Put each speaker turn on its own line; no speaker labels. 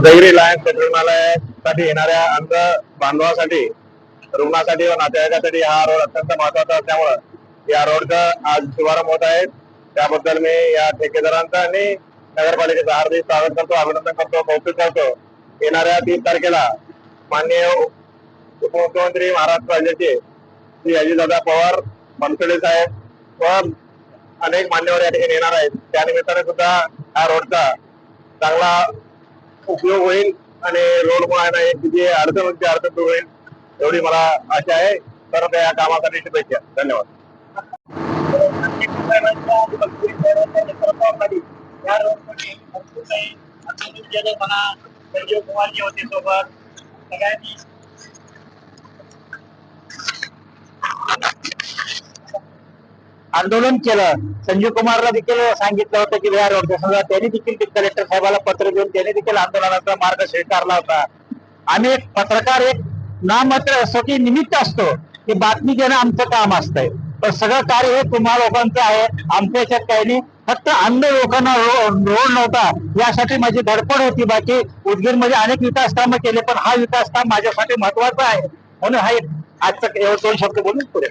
Udayagiri Lions रुग्णालयासाठी येणाऱ्या अंध बांधवासाठी रुग्णासाठी व नातेवाईकासाठी हा रोड अत्यंत महत्त्वाचा असल्यामुळं या रोडचा आज शुभारंभ होत आहे. त्याबद्दल मी या ठेकेदारांचं आणि नगरपालिकेचं हार्दिक स्वागत करतो अभिनंदन करतो कौतुक करतो. येणाऱ्या तीन तारखेला माननीय उपमुख्यमंत्री महाराष्ट्र राज्याचे श्री अजितदादा पवार मनसुडे साहेब व अनेक मान्यवर या ठिकाणी येणार आहेत. त्या निमित्ताने सुद्धा हा रोडचा चांगला उपयोग होईल आणि रोड मुळे एक जी अडचण होती अडचण दूर होईल एवढी मला आशा आहे. तर या कामासाठी शुभेच्छा धन्यवाद.
या रोडमध्ये भरपूर काही म्हणा संजीव कुमारजी होते सोबत. सगळ्यांनी आंदोलन केलं. संजीव कुमारला देखील सांगितलं होतं की या समजा त्यांनी देखील कलेक्टर साहेबाला पत्र देऊन त्याने देखील आंदोलनाचा मार्ग स्वीकारला होता. आम्ही एक पत्रकार एक नाममात्र असतो की निमित्त असतो की बातमी देणं आमचं काम असतंय. पण सगळं कार्य हे तुम्हा लोकांचं आहे. आमच्या याच्यात काही नाही. फक्त अंध लोकांना रोड नव्हता. यासाठी माझी धडपड होती. बाकी उदगीरमध्ये अनेक विकास कामं केले पण हा विकास काम माझ्यासाठी महत्त्वाचा आहे. म्हणून हा एक आजचा दोन शब्द बोलून पुढे.